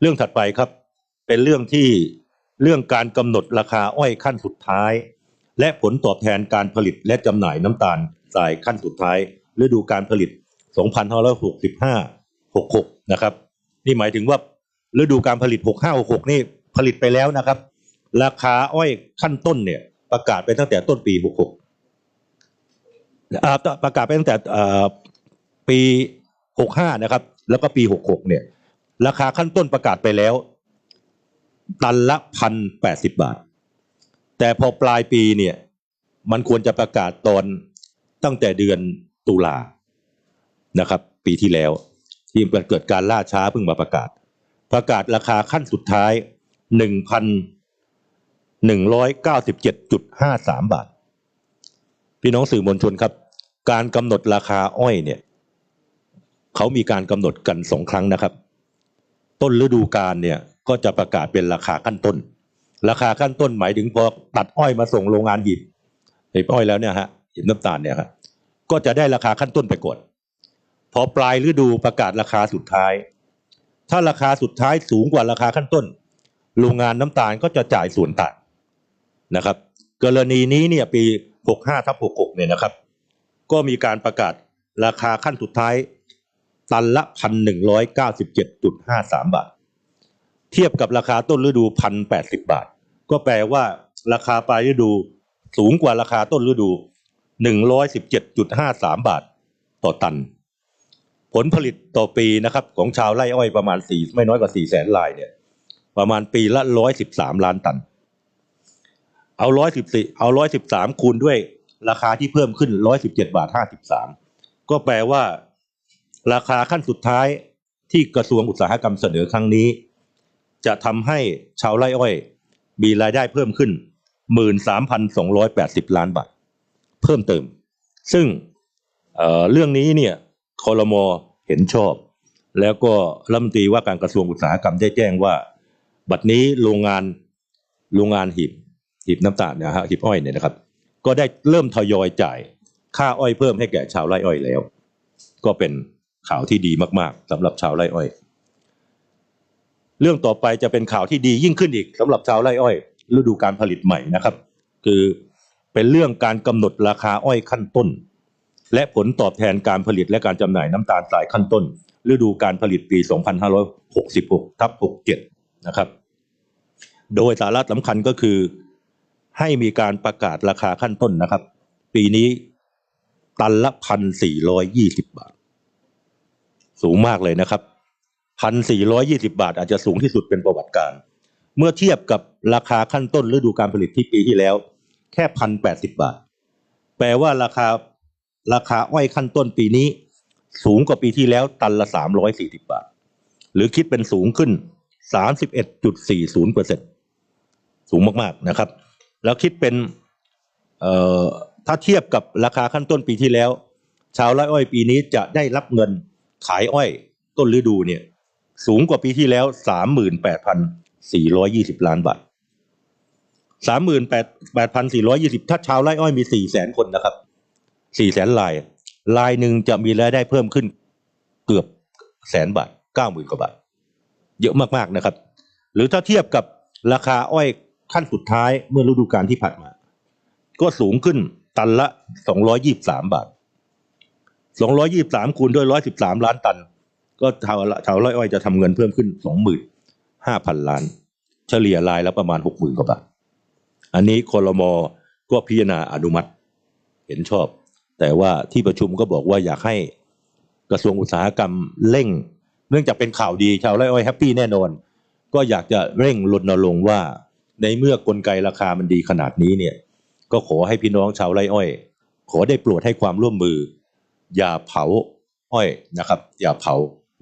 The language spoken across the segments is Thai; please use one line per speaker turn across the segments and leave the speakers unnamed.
เรื่องถัดไปครับ เป็นเรื่องที่เรื่องการกำหนดราคาอ้อยขั้นสุดท้าย และผลตอบแทนการผลิตและจำหน่ายน้ำตาลทรายขั้นสุดท้ายฤดูการผลิต 2565 66 นะครับ นี่หมายถึงว่าฤดูการผลิต 65 66 นี่ผลิตไปแล้วนะครับ ราคาอ้อยขั้นต้นเนี่ยประกาศไปตั้งแต่ต้นปี 66 ประกาศไปตั้งแต่ปี 65 นะครับ แล้วก็ปี 66 เนี่ย ราคาขั้นต้นประกาศไปแล้ว ตันละพันแปดสิบบาท แต่พอปลายปีเนี่ย มันควรจะประกาศตอนตั้งแต่เดือนตุลานะครับ ปีที่แล้ว ที่มันเกิดการล่าช้าเพิ่งมาประกาศ ประกาศราคาขั้นสุดท้ายหนึ่งพันหนึ่งร้อยเก้าสิบเจ็ดจุดห้าสามบาท พี่น้องสื่อมวลชนครับ การกำหนดราคาอ้อยเนี่ยเขามีการกำหนดกันสองครั้งนะครับ ต้นฤดูกาลเนี่ยก็จะประกาศเป็นราคาขั้นต้น ราคาขั้นต้นหมายถึงพอตัดอ้อยมาส่งโรงงานหีบหีบอ้อยแล้วเนี่ยฮะหีบน้ำตาลเนี่ยครับก็จะได้ราคาขั้นต้นไปก่อนพอปลายฤดูประกาศราคาสุดท้าย ถ้าราคาสุดท้ายสูงกว่าราคาขั้นต้น โรงงานน้ำตาลก็จะจ่ายส่วนต่างนะครับ กรณีนี้เนี่ยปี 65ทับ66เนี่ยนะครับ ก็มีการประกาศราคาขั้นสุดท้าย ตันละพันหนึ่งร้อยเก้าสิบเจ็ดจุดห้าสามบาท เทียบกับราคาต้นฤดูพันแปดสิบบาท ก็แปลว่าราคาปลายฤดูสูงกว่าราคาต้นฤดูหนึ่งร้อยสิบเจ็ดจุดห้าสามบาท ต่อตัน ผลผลิตต่อปีนะครับ ของชาวไร่อ้อยประมาณสี่ไม่น้อยกว่าสี่แสนลายเนี่ย ประมาณปีละร้อยสิบสามล้านตัน เอาร้อยสิบสี่เอาร้อยสิบสามคูณด้วยราคาที่เพิ่มขึ้นร้อยสิบเจ็ดบาทห้าสิบสามก็แปลว่า ราคาขั้นสุดท้ายที่กระทรวงอุตสาหกรรมเสนอครั้งนี้ จะทำให้ชาวไร่อ้อย มีรายได้เพิ่มขึ้น 13,280 ล้านบาท เพิ่มเติม ซึ่งเเรื่องนี้เนี่ยคอรมอเห็นชอบ แล้วก็รัฐมนตรีว่าการกระทรวงอุตสาหกรรมได้แจ้งว่า บัดนี้โรงงานโรงงานหีบหีบน้ำตาลนะฮะหีบอ้อยเนี่ยนะครับ ก็ได้เริ่มทยอยจ่ายค่าอ้อยเพิ่มให้แก่ชาวไร่อ้อยแล้ว ก็เป็น ข่าวที่ดีมากๆสำหรับชาวไร่อ้อย เรื่องต่อไปจะเป็นข่าวที่ดียิ่งขึ้นอีกสำหรับชาวไร่อ้อย ฤดูการผลิตใหม่นะครับ คือเป็นเรื่องการกำหนดราคาอ้อยขั้นต้น และผลตอบแทนการผลิตและการจำหน่ายน้ำตาลทรายขั้นต้น ฤดูการผลิตปี 2566ทับ67 นะครับ โดยสาระสำคัญก็คือให้มีการประกาศราคาขั้นต้นนะครับ ปีนี้ตันละพันสี่ร้อยยี่สิบบาท สูงมากเลยนะครับพันสี่ร้อยี่สิบาทอาจจะสูงที่สุดเป็นประวัติการ เมื่อเทียบกับราคาขั้นต้นฤดูการผลิตที่ปีที่แล้ว แค่พันแปดสิบาท แปลว่าราคาราคาอ้อยขั้นต้นปีนี้ สูงกว่าปีที่แล้วตันละสามร้อยสี่สิบาท หรือคิดเป็นสูงขึ้นสามสิบเอ็ดจุดสี่ศูนย์เปอร์เซ็นสูงมากๆนะครับ แล้วคิดเป็นเอ่อถ้าเทียบกับราคาขั้นต้นปีที่แล้ว ชาวไร่อ้อยปีนี้จะได้รับเงิน ขายอ้อยต้นฤดูเนี่ย สูงกว่าปีที่แล้วสามหมื่นแปดพันสี่ร้อยยี่สิบล้านบาทสามหมื่นแปดแปดพันสี่ร้อยยี่สิบถ้าชาวไร่อ้อยมีสี่แสนคนนะครับสี่แสนลายลายหนึ่งจะมีรายได้เพิ่มขึ้นเกือบแสนบาทเก้าหมื่นกว่าบาท เยอะมากๆนะครับ หรือถ้าเทียบกับราคาอ้อยขั้นสุดท้ายเมื่อฤดูกาลที่ผ่านมา ก็สูงขึ้นตันละสองร้อยยี่บสามบาท สองร้อยยี่บสามคูณด้วยร้อยสิบสามล้านตัน ก็ชาวชาวไร่อ้อยจะทำเงินเพิ่มขึ้นสองหมื่นห้าพันล้าน เฉลี่ยรายละประมาณหกหมื่นกว่าบาท อันนี้คอรมอก็พิจารณาอนุมัติเห็นชอบ แต่ว่าที่ประชุมก็บอกว่าอยากให้กระทรวงอุตสาหกรรมเร่ง เนื่องจากเป็นข่าวดีชาวไร่อ้อยแฮปปี้แน่นอน ก็อยากจะเร่งรณรงค์ว่า ในเมื่อกลไกราคามันดีขนาดนี้เนี่ย ก็ขอให้พี่น้องชาวไร่อ้อย ขอได้โปรดให้ความร่วมมือ อย่าเผาอ้อยนะครับ อย่าเผา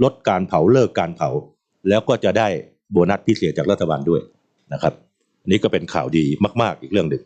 ลดการเผาเลิกการเผา แล้วก็จะได้โบนัสพิเศษจากรัฐบาลด้วยนะครับ นี่ก็เป็นข่าวดีมาก ๆ อีกเรื่องหนึ่ง